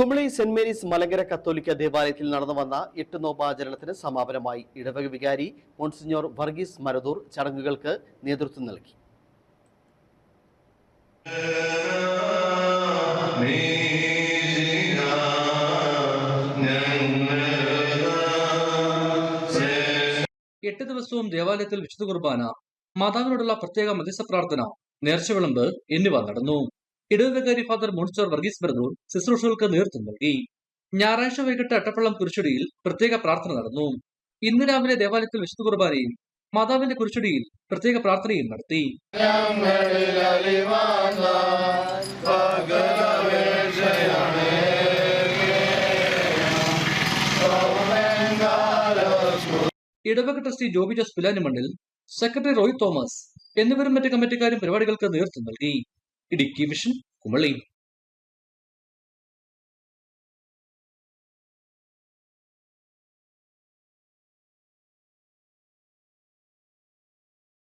Kumily saint Mary's Malankara കത്തോലിക്ക ദേവാലയത്തിൽ നടന്നു വന്ന എട്ട് നോമ്പാചരണത്തിന് സമാപനമായി ഇടവക വികാരി മോൺസിഞ്ഞോർ വർഗീസ് മരദൂർ ചടങ്ങുകൾക്ക് നേതൃത്വം നൽകി. എട്ട് ദിവസവും ദേവാലയത്തിൽ വിശുദ്ധ കുർബാന മാതാവിനോടുള്ള പ്രത്യേക മധ്യസ്ഥ പ്രാർത്ഥന നേർച്ചവിളമ്പ് എന്നിവ നടന്നു. ഇടവകാരി ഫാദർ മോൺസ്റ്റർ വർഗീസ് ബർദൂർ ശുശ്രൂഷകൾക്ക് നേതൃത്വം നൽകി. ഞായറാഴ്ച വൈകിട്ട് അട്ടപ്പള്ളം കുരിശുടിയിൽ പ്രത്യേക പ്രാർത്ഥന നടന്നു. ഇന്ന് രാവിലെ ദേവാലയത്തിൽ വിശുദ്ധ കുർബാനയും മാതാവിന്റെ കുരിശുടിയിൽ പ്രത്യേക പ്രാർത്ഥനയും നടത്തി. ഇടവക ട്രസ്റ്റി ജോബി ജോസ് പുലാനിമണ്ണിൽ സെക്രട്ടറി റോയ് തോമസ് എന്നിവരും മറ്റ് കമ്മിറ്റിക്കാരും പരിപാടികൾക്ക് നേതൃത്വം നൽകി. ഇടുക്കി വിഷൻ കുമളി